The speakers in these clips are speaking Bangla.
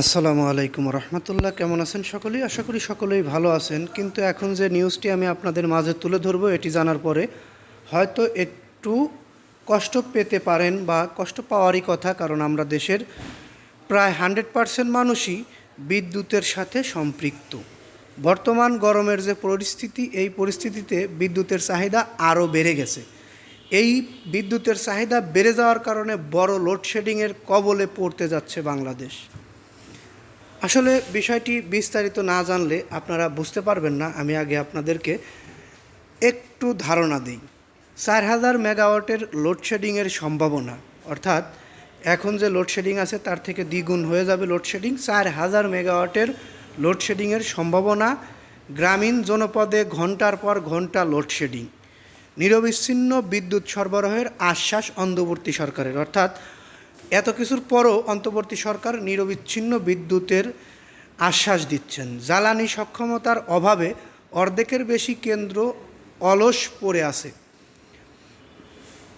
আসসালামু আলাইকুম রহমতুল্লাহ, কেমন আছেন সকলেই? আশা করি সকলেই ভালো আছেন। কিন্তু এখন যে নিউজটি আমি আপনাদের মাঝে তুলে ধরবো, এটি জানার পরে হয়তো একটু কষ্ট পেতে পারেন বা কষ্ট পাওয়ারই কথা, কারণ আমরা দেশের প্রায় হান্ড্রেড পারসেন্ট মানুষই বিদ্যুতের সাথে সম্পৃক্ত। বর্তমান গরমের যে পরিস্থিতি, এই পরিস্থিতিতে বিদ্যুতের চাহিদা আরও বেড়ে গেছে। এই বিদ্যুতের চাহিদা বেড়ে যাওয়ার কারণে বড় লোডশেডিংয়ের কবলে পড়তে যাচ্ছে বাংলাদেশ। আসলে বিষয়টি বিস্তারিত না জানলে আপনারা বুঝতে পারবেন না, আমি আগে আপনাদেরকে একটু ধারণা দিই। চার হাজার মেগাওয়াটের লোডশেডিংয়ের সম্ভাবনা, অর্থাৎ এখন যে লোডশেডিং আছে তার থেকে দ্বিগুণ হয়ে যাবে লোডশেডিং। চার হাজার মেগাওয়াটের লোডশেডিংয়ের সম্ভাবনা, গ্রামীণ জনপদে ঘণ্টার পর ঘণ্টা লোডশেডিং। নিরবিচ্ছিন্ন বিদ্যুৎ সরবরাহের আশ্বাস অন্তর্বর্তী সরকারের, অর্থাৎ এত কিছুর পরও অন্তর্বর্তী সরকার নিরবিচ্ছিন্ন বিদ্যুতের আশ্বাস দিচ্ছেন। জ্বালানি সক্ষমতার অভাবে অর্ধেকের বেশি কেন্দ্র অলস পড়ে আছে।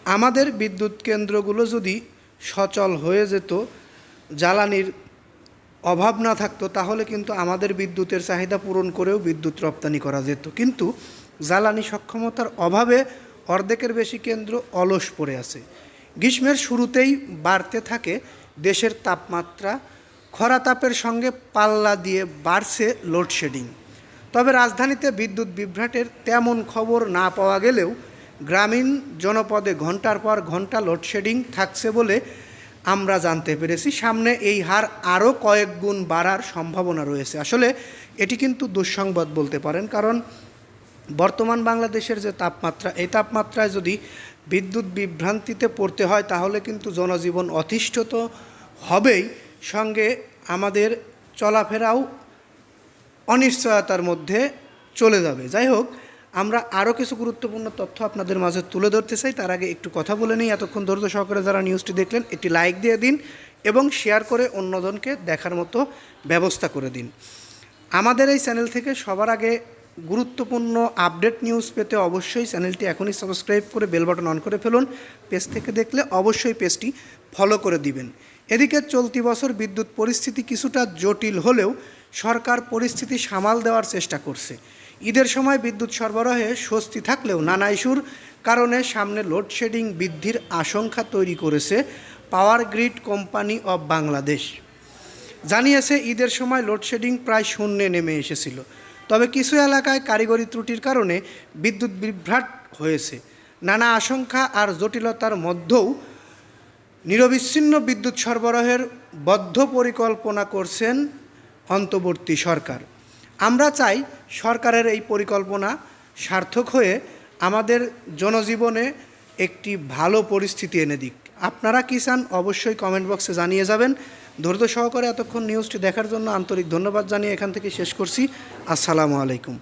আমাদের বিদ্যুৎ কেন্দ্রগুলো যদি সচল হয়ে যেত, জ্বালানির অভাব না থাকতো, তাহলে কিন্তু আমাদের বিদ্যুতের চাহিদা পূরণ করেও বিদ্যুৎ রপ্তানি করা যেত। কিন্তু জ্বালানি সক্ষমতার অভাবে অর্ধেকের বেশি কেন্দ্র অলস পড়ে আছে। গ্রীষ্মের শুরুতেই বাড়তে থাকে, দেশের তাপমাত্রা খরা তাপের সঙ্গে পাল্লা দিয়ে বাড়ছে লোডশেডিং। তবে রাজধানীতে বিদ্যুৎ বিভ্রাটের তেমন খবর না পাওয়া গেলেও গ্রামীণ জনপদে ঘণ্টার পর ঘণ্টা লোডশেডিং থাকছে বলে আমরা জানতে পেরেছি। সামনে এই হার আরও কয়েক গুণ বাড়ার সম্ভাবনা রয়েছে। আসলে এটি কিন্তু দুঃসংবাদ বলতে পারেন, কারণ বর্তমান বাংলাদেশের যে তাপমাত্রা, এই তাপমাত্রায় যদি বিদ্যুৎ বিভ্রান্তিতে পড়তে হয়, তাহলে কিন্তু জনজীবন অতিষ্ঠ তো হবেই। সঙ্গে আমাদের চলাফেরাও অনিশ্চয়তার মধ্যে চলে যাবে। যাই হোক, আমরা আরও কিছু গুরুত্বপূর্ণ তথ্য আপনাদের মাঝে তুলে ধরতে চাই। তার আগে একটু কথা বলে নিই। এতক্ষণ ধৈর্য সহকারে যারা নিউজটি দেখলেন, একটি লাইক দিয়ে দিন এবং শেয়ার করে অন্যজনকে দেখার মতো ব্যবস্থা করে দিন। আমাদের এই চ্যানেল থেকে সবার আগে গুরুত্বপূর্ণ আপডেট নিউজ পেতে অবশ্যই চ্যানেলটি এখনই সাবস্ক্রাইব করে বেল বাটন অন করে ফেলুন। পেজ থেকে দেখলে অবশ্যই পেজটি ফলো করে দিবেন। এদিকে চলতি বছর বিদ্যুৎ পরিস্থিতি কিছুটা জটিল হলেও সরকার পরিস্থিতি সামাল দেওয়ার চেষ্টা করছে। ঈদের সময় বিদ্যুৎ সরবরাহে স্বস্তি থাকলেও নানা ইস্যুর কারণে সামনে লোডশেডিং বৃদ্ধির আশঙ্কা তৈরি করেছে power grid company of Bangladesh. জানিয়েছে, ঈদের সময় লোডশেডিং প্রায় শূন্যে নেমে এসেছিল। তবে কিছু এলাকায় কারিগরি ত্রুটির কারণে বিদ্যুৎ বিভ্রাট হয়েছে। নানা আশঙ্কা আর জটিলতার মধ্যেও নিরবিচ্ছিন্ন বিদ্যুৎ সরবরাহের বদ্ধ পরিকল্পনা করছেন অন্তর্বর্তী সরকার। আমরা চাই সরকারের এই পরিকল্পনা সার্থক হয়ে আমাদের জনজীবনে একটি ভালো পরিস্থিতি এনে দিক। আপনারা কি চান অবশ্যই কমেন্ট বক্সে জানিয়ে যাবেন। ধৈর্য সহকারে এতক্ষণ নিউজটি দেখার জন্য আন্তরিক ধন্যবাদ জানিয়ে এখান থেকে শেষ করছি। আসসালামু আলাইকুম।